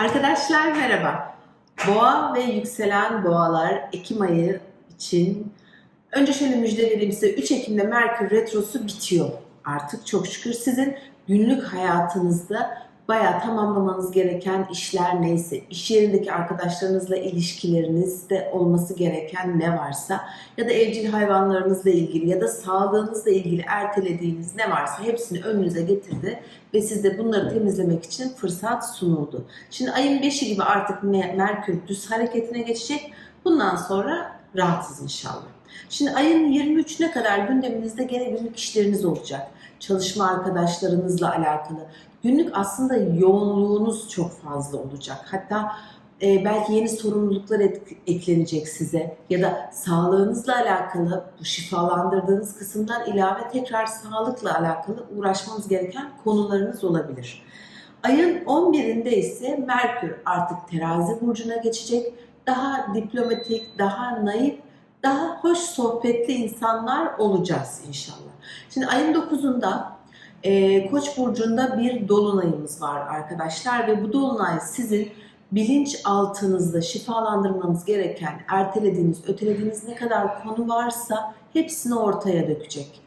Arkadaşlar merhaba. Boğa ve yükselen boğalar Ekim ayı için önce şöyle müjde vereyim size 3 Ekim'de Merkür Retrosu bitiyor artık çok şükür. Sizin günlük hayatınızda bayağı tamamlamanız gereken işler neyse, iş yerindeki arkadaşlarınızla ilişkilerinizde olması gereken ne varsa ya da evcil hayvanlarınızla ilgili ya da sağlığınızla ilgili ertelediğiniz ne varsa hepsini önünüze getirdi ve size bunları temizlemek için fırsat sunuldu. Şimdi ayın 5'i gibi artık Me- Merkür düz hareketine geçecek. Bundan sonra rahatsız inşallah. Şimdi ayın 23'üne kadar gündeminizde gene günlük işleriniz olacak. Çalışma arkadaşlarınızla alakalı. Günlük aslında yoğunluğunuz çok fazla olacak. Hatta e, belki yeni sorumluluklar et- eklenecek size ya da sağlığınızla alakalı bu şifalandırdığınız kısımdan ilave tekrar sağlıkla alakalı uğraşmanız gereken konularınız olabilir. Ayın 11'inde ise Merkür artık terazi burcuna geçecek. Daha diplomatik, daha naif, daha hoş sohbetli insanlar olacağız inşallah. Şimdi ayın 9'unda e, Koç burcunda bir dolunayımız var arkadaşlar ve bu dolunay sizin bilinç altınızda şifalandırmanız gereken ertelediğiniz, ötelediğiniz ne kadar konu varsa hepsini ortaya dökecek.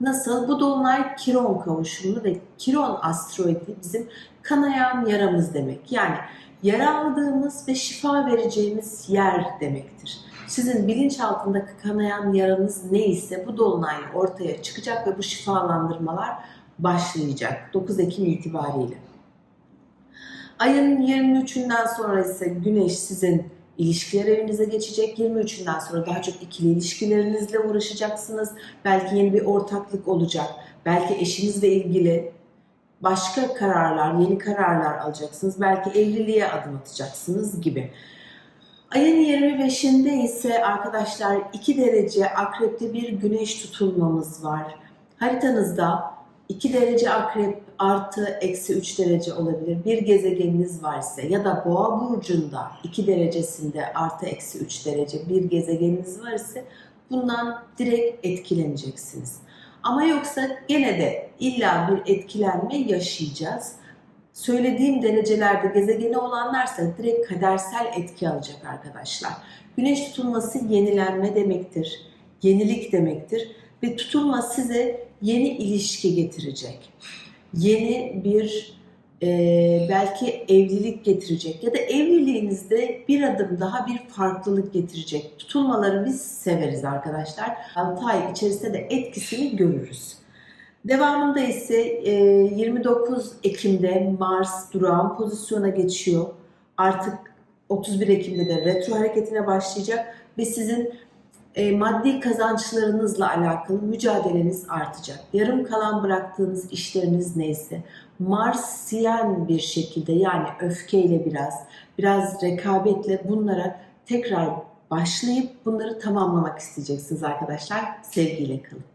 Nasıl? Bu dolunay Kiron kavuşumlu ve Kiron asteroidi bizim kanayan yaramız demek. Yani yara aldığımız ve şifa vereceğimiz yer demektir. Sizin bilinç altındaki kanayan yaranız neyse bu dolunay ortaya çıkacak ve bu şifalandırmalar başlayacak 9 Ekim itibariyle. Ayın 23'ünden sonra ise Güneş sizin ilişkiler evinize geçecek. 23'ünden sonra daha çok ikili ilişkilerinizle uğraşacaksınız. Belki yeni bir ortaklık olacak. Belki eşinizle ilgili başka kararlar, yeni kararlar alacaksınız. Belki evliliğe adım atacaksınız gibi. Ayın 25'inde ise arkadaşlar 2 derece akrepte bir güneş tutulmamız var. Haritanızda 2 derece akrep artı eksi 3 derece olabilir. Bir gezegeniniz varsa ya da boğa burcunda 2 derecesinde artı eksi 3 derece bir gezegeniniz varsa bundan direkt etkileneceksiniz. Ama yoksa gene de illa bir etkilenme yaşayacağız. Söylediğim derecelerde gezegeni olanlarsa direkt kadersel etki alacak arkadaşlar. Güneş tutulması yenilenme demektir, yenilik demektir ve tutulma size yeni ilişki getirecek. Yeni bir e, belki evlilik getirecek ya da evliliğinizde bir adım daha bir farklılık getirecek. Tutulmaları biz severiz arkadaşlar. 6 ay içerisinde de etkisini görürüz. Devamında ise e, 29 Ekim'de Mars durağan pozisyona geçiyor. Artık 31 Ekim'de de retro hareketine başlayacak ve sizin e, maddi kazançlarınızla alakalı mücadeleniz artacak. Yarım kalan bıraktığınız işleriniz neyse Marsiyen bir şekilde yani öfkeyle biraz, biraz rekabetle bunlara tekrar başlayıp bunları tamamlamak isteyeceksiniz arkadaşlar. Sevgiyle kalın.